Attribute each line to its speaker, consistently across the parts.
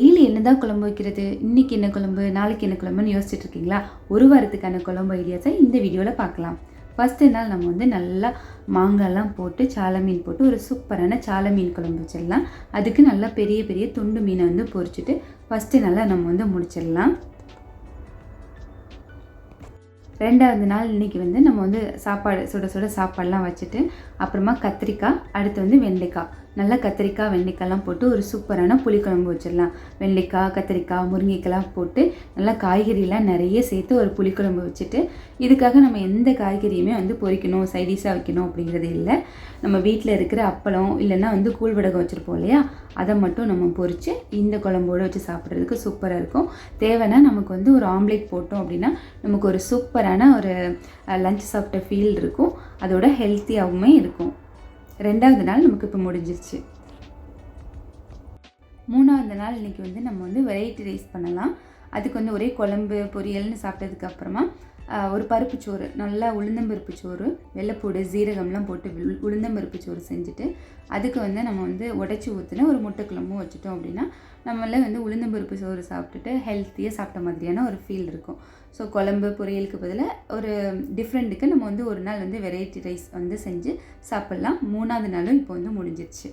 Speaker 1: Daily என்ன தான் குழம்பு வைக்கிறது? இன்னைக்கு என்ன குழம்பு? நாளைக்கு என்ன குழம்புன்னு யோசிச்சுட்டு இருக்கீங்களா? ஒரு வாரத்துக்கான குழம்பு ஐடியாஸை இந்த வீடியோவில் பார்க்கலாம். ஃபஸ்ட்டு நாள் நம்ம வந்து நல்லா மாங்காய்லாம் போட்டு சாலை மீன் போட்டு ஒரு சூப்பரான சாலை மீன் குழம்பு வச்சிடலாம். அதுக்கு நல்லா பெரிய பெரிய துண்டு மீனை வந்து பொறிச்சிட்டு ஃபஸ்ட்டு நல்லா நம்ம வந்து முடிச்சிடலாம். ரெண்டாவது நாள் இன்னைக்கு வந்து நம்ம வந்து சாப்பாடு சுட சுட சாப்பாடெலாம் வச்சுட்டு அப்புறமா கத்திரிக்காய் அடுத்து வந்து வெண்டைக்காய். நல்லா கத்திரிக்காய் வெண்டைக்காய்லாம் போட்டு ஒரு சூப்பரான புளிக்குழம்பு வச்சிடலாம். வெண்டைக்காய் கத்திரிக்காய் முருங்கைக்காய்லாம் போட்டு நல்லா காய்கறிலாம் நிறைய சேர்த்து ஒரு புளிக்குழம்பு வச்சுட்டு இதுக்காக நம்ம எந்த காய்கறியுமே வந்து பொரிக்கணும் சைடிஷாக வைக்கணும் அப்படிங்கிறது இல்லை. நம்ம வீட்டில் இருக்கிற அப்பளம் இல்லைன்னா வந்து கூழ் வடகம் வச்சுருப்போம் இல்லையா? அதை மட்டும் நம்ம பொரித்து இந்த குழம்போடு வச்சு சாப்பிட்றதுக்கு சூப்பராக இருக்கும். தேவைன்னா நமக்கு வந்து ஒரு ஆம்லேட் போட்டோம் அப்படின்னா நமக்கு ஒரு சூப்பரான ஒரு லஞ்ச் சாப்பிட்ட ஃபீல் இருக்கும். அதோட ஹெல்த்தியாகவுமே இருக்கும். ரெண்டாவது நாள் நமக்கு இப்போ முடிஞ்சிருச்சு. மூணாவது நாள் இன்றைக்கி வந்து நம்ம வந்து வெரைட்டி ரைஸ் பண்ணலாம். அதுக்கு வந்து ஒரே குழம்பு பொரியல்னு சாப்பிட்டதுக்கு அப்புறமா ஒரு பருப்பு சோறு நல்லா உளுந்தம்பருப்பு சோறு வெள்ளைப்பூடு ஜீரகம்லாம் போட்டு உளுந்தம்பருப்பு சோறு செஞ்சுட்டு அதுக்கு வந்து நம்ம வந்து உடச்சி ஊற்றின ஒரு முட்டைக்குழம்பும் வச்சுட்டோம் அப்படின்னா நம்மள வந்து உளுந்தம்பருப்பு சோறு சாப்பிட்டுட்டு ஹெல்த்தியாக சாப்பிட்ட மாதிரியான ஒரு ஃபீல் இருக்கும். ஸோ குழம்பு பொரியலுக்கு பதிலாக ஒரு டிஃப்ரெண்ட்டுக்கு நம்ம வந்து ஒரு நாள் வந்து வெரைட்டி ரைஸ் வந்து செஞ்சு சாப்பிட்லாம். மூணாவது நாளும் இப்போ வந்து முடிஞ்சிருச்சு.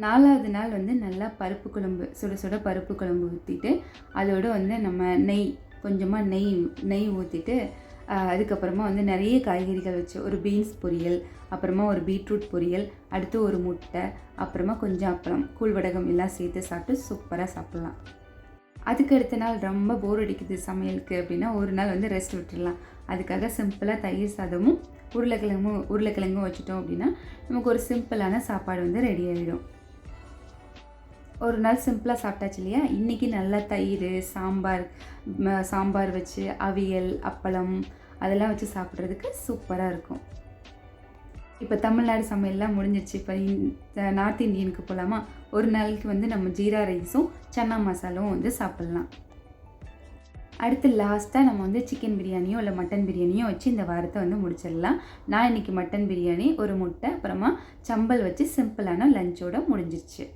Speaker 1: நாலாவது நாள் வந்து நல்லா பருப்பு குழம்பு சுட சுட பருப்பு குழம்பு ஊற்றிட்டு அதோட வந்து நம்ம நெய் கொஞ்சமாக நெய் நெய் ஊற்றிட்டு அதுக்கப்புறமா வந்து நிறைய காய்கறிகள் வச்சு ஒரு பீன்ஸ் பொரியல் அப்புறமா ஒரு பீட்ரூட் பொரியல் அடுத்து ஒரு முட்டை அப்புறமா கொஞ்சம் அப்பளம் கூழ் வடகம் எல்லாம் சேர்த்து சாப்பிட்டு சூப்பராக சாப்பிட்லாம். அதுக்கு அடுத்த நாள் ரொம்ப போர் அடிக்குது சமையலுக்கு அப்படின்னா ஒரு நாள் வந்து ரெஸ்ட் விட்டுடலாம் அதுக்காக சிம்பிளாக தயிர் சாதமும் உருளைக்கிழங்கும் உருளைக்கிழங்கும் வச்சுட்டோம் அப்படின்னா நமக்கு ஒரு சிம்பிளான சாப்பாடு வந்து ரெடி ஆகிடும் ஒரு நாள் சிம்பிளாக சாப்பிட்டாச்சு இல்லையா? இன்றைக்கி நல்லா தயிர் சாம்பார் சாம்பார் வச்சு அவியல் அப்பளம் அதெல்லாம் வச்சு சாப்பிட்றதுக்கு சூப்பராக இருக்கும். இப்போ தமிழ்நாடு சமையல்லாம் முடிஞ்சிருச்சு. இப்போ இந்த நார்த் இந்தியனுக்கு போகலாமா ஒரு நாளைக்கு வந்து நம்ம ஜீரா ரைஸும் சன்னா மசாலாவும் வந்து சாப்பிட்லாம். அடுத்து லாஸ்ட்டாக நம்ம வந்து சிக்கன் பிரியாணியோ இல்லை மட்டன் பிரியாணியோ வச்சு இந்த வாரத்தை வந்து முடிச்சிடலாம். நான் இன்றைக்கி மட்டன் பிரியாணி ஒரு முட்டை அப்புறமா சம்பல் வச்சு சிம்பிளான லஞ்சோட முடிஞ்சிருச்சு.